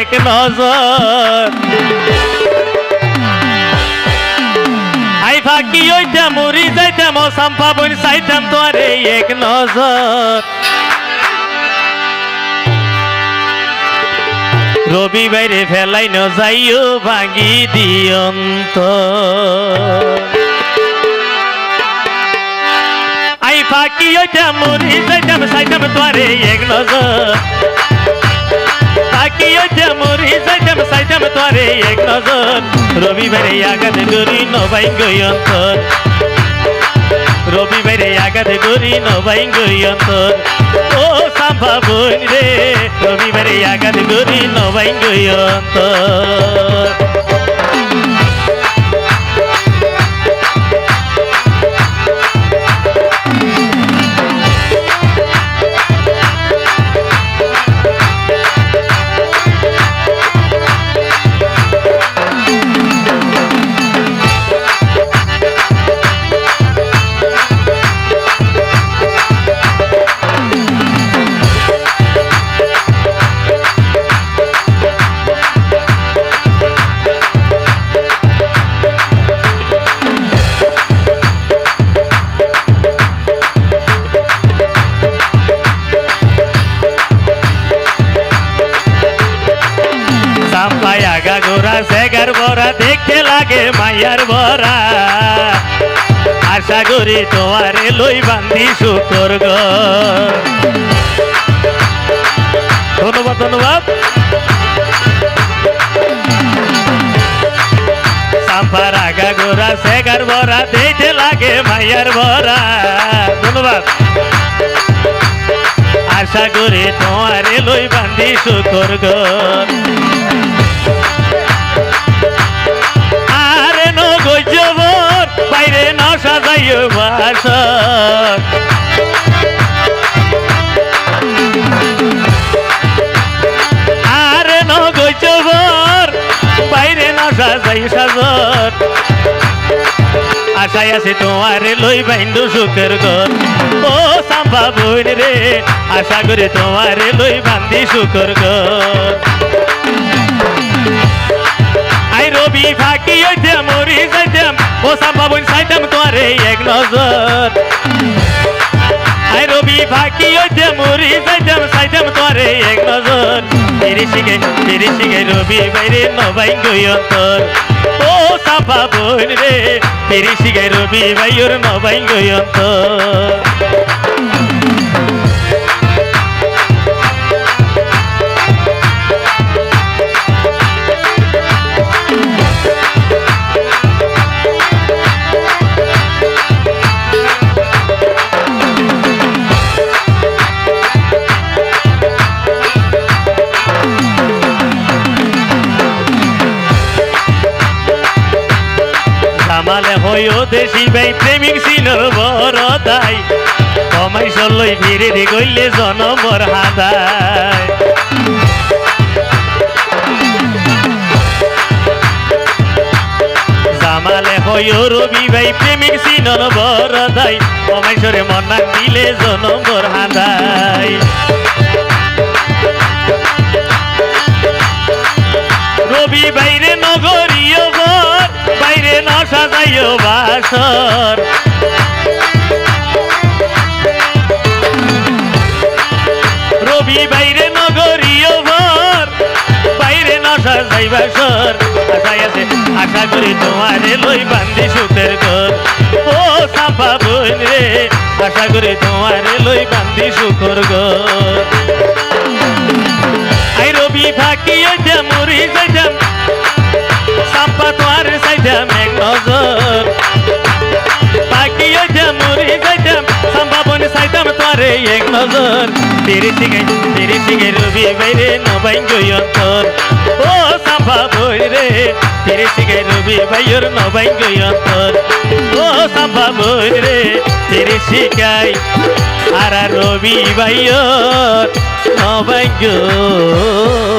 এক নজর। আই ফাঁকি ওইটা মরি যাইতাম, সাম্পা বই চাইতাম তোরে এক নজর। রবি বাইরে ফেলাই ন ভাঙি দিয়ন্ত আই ফাঁকি ওইটা মরি যাইতাম, চাইতাম তোরে এক নজর। ওইটা মরি যাইতাম চাইতাম তোরে এক নজর রবি বাইরে আগাতে গরি নবাই গয়ন্তর রবি বাইরে আগাতে গরি নবাই গয়ন্তর ও সাম্পা বোন রে রবি বাইরে আগাতে গরি নবাই গয়ন্তর সাম্পাই আগা গোরা সেগার বরা দেখতে লাগে মাইয়ার বরা আশা করি তোমারে লই বান্ধি শুকর গো ধন্যবাদ ধন্যবাদ। সাম্পার আগা গোরা সেগার বরা দেখতে লাগে মাইয়ার বরা ধন্যবাদ। আশা করি তোমারে লই বান্ধি শুকর গো সাজাইও বাসর আরে ন গজবর বাইরে ন সাজাই সাজর। আশায় আছে তোমার লই বাইন্দু সুখের ঘর। ও সাম্পা বোন রে, আশা করে তোমার লই বান্ধি সুখের ঘর। রবি ফাঁকি হইতে মরি যাইতাম ও সাম্পা বোন চাইতাম তোরে এক নজর। আই রবি ফাঁকি হইতে মরি যাইতাম চাইতাম তোরে এক নজর। ফিরি শিখে রবি বাইরে, নবাই গয়ন্তর ও সাম্পা বোন রে ফিরি শিখে রবি বাইর, নবাই গয়ন্তর সামালে হইও দেশি ভাই প্রেমিক সিনর বড় দাই কমাই সলই ফিরে রে গইলে জনমর হাদায় জামালে হইও রবি ভাই প্রেমিক সিনর বড় কমাই সরে মনা দিলে জনমর রবি বাইরে সাজাইও বাসর। রবি বাইরে নগরীয় ঘর, বাইরে ন সাজাই বাসর আশায় আছে, আশা করি তোমারে লই বান্ধি সুখের ঘর। ও সাফা বোন রে, আশা করি তোমারে লই বান্ধি সুখর ঘর। আই রবি ফাঁকি ওইটা মরি যাইতাম সাম্পা তোয়ার চাইতাম এক নজর। তোয়ারে এক নজর। তেরে শিখে তেরে শিখে রবি বাইরে নবাই গয়ন্তর ও সাম্পা বই রে, তেরে শিখে রবি বাইর নবাই গয়ন্তর ও সাম্পা বই রে, তেরে শিখাই আর রবি বাইর নবাই গয়ন্তর